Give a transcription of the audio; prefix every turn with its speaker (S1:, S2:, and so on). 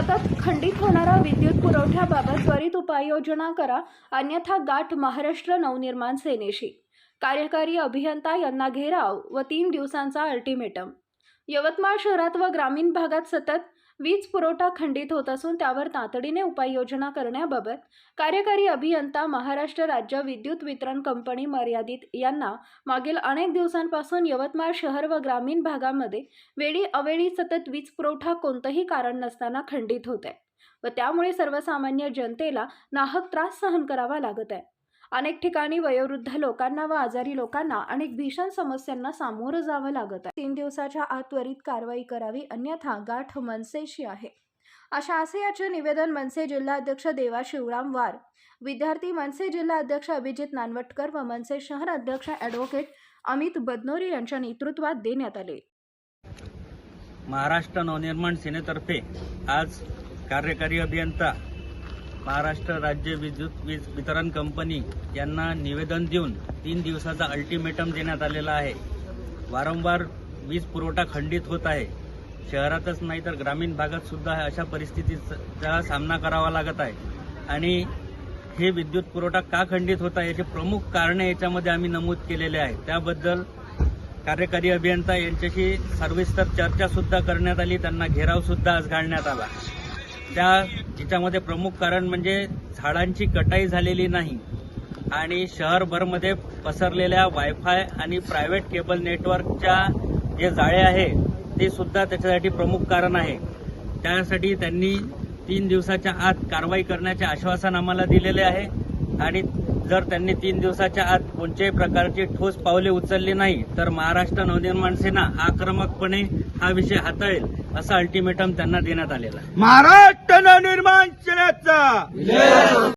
S1: सतत खंडित होणारा विद्युत पुरवठ्याबाबत त्वरित उपाययोजना करा अन्यथा गाठ महाराष्ट्र नवनिर्माण सेनेशी. कार्यकारी अभियंता यांना घेराव व तीन दिवसांचा अल्टिमेटम. यवतमाळ शहरात व ग्रामीण भागात सतत वीज पुरवठा खंडित होत असून त्यावर तातडीने उपाययोजना करण्याबाबत कार्यकारी अभियंता महाराष्ट्र राज्य विद्युत वितरण कंपनी मर्यादित यांना मागील अनेक दिवसांपासून यवतमाळ शहर व ग्रामीण भागामध्ये वेळी अवेळी सतत वीज पुरवठा कोणतंही कारण नसताना खंडित होत आहे व त्यामुळे सर्वसामान्य जनतेला नाहक त्रास सहन करावा लागत आहे. अनेक ठिकाणी वयोवृद्ध लोकांना व आजारी लोकांना अनेक भीषण समस्यांना सामोरं जावं लागत आहे. तीन दिवसाच्या आत त्वरित कारवाई करावी अन्यथा गाठ मनसेशी आहे. अशा आशयाचे निवेदन मनसे जिल्हाध्यक्ष देवा शिवराम वार विद्यार्थी मनसे जिल्हा अध्यक्ष अभिजित नानवटकर व मनसे शहर अध्यक्ष ॲडव्होकेट अमित बदनोरी यांच्या नेतृत्वात देण्यात आले.
S2: महाराष्ट्र नवनिर्माण सेनेतर्फे आज कार्यकारी अभियंता महाराष्ट्र राज्य विद्युत वीज वितरण कंपनी यांना निवेदन देऊन तीन दिवसाचा अल्टिमेटम देण्यात आलेला आहे. वारंवार वीज पुरवठा खंडित होत आहे. शहरातच नाही तर ग्रामीण भागात सुद्धा अशा परिस्थितीचा सामना करावा लागत आहे. आणि हे विद्युत पुरवठा का खंडित होत आहे याचे प्रमुख कारणे याच्यामध्ये आम्ही नमूद केलेले आहे. त्याबद्दल कार्यकारी अभियंता यांच्याशी सर्विस्तर चर्चा सुद्धा करण्यात आली. त्यांना घेराव सुद्धा आज घालण्यात आला. त्या याच्यामध्ये प्रमुख कारण म्हणजे झाडांची कटाई झालेली नाही. आणि शहरभरमध्ये पसरलेल्या वायफाय आणि प्रायव्हेट केबल नेटवर्कच्या जे जाळे आहे ते सुद्धा त्याच्यासाठी प्रमुख कारण आहे. त्यासाठी त्यांनी तीन दिवसाच्या आत कारवाई करण्याचे आश्वासन आम्हाला दिलेले आहे. आणि जर त्यांनी तीन दिवसाच्या आत कोणत्याही प्रकारची ठोस पावले उचलली नाही तर महाराष्ट्र नवनिर्माण सेना आक्रमकपणे हा विषय हाताळेल असं अल्टिमेटम त्यांना देण्यात आलेला
S3: महाराष्ट्र नवनिर्माण सेनेचा!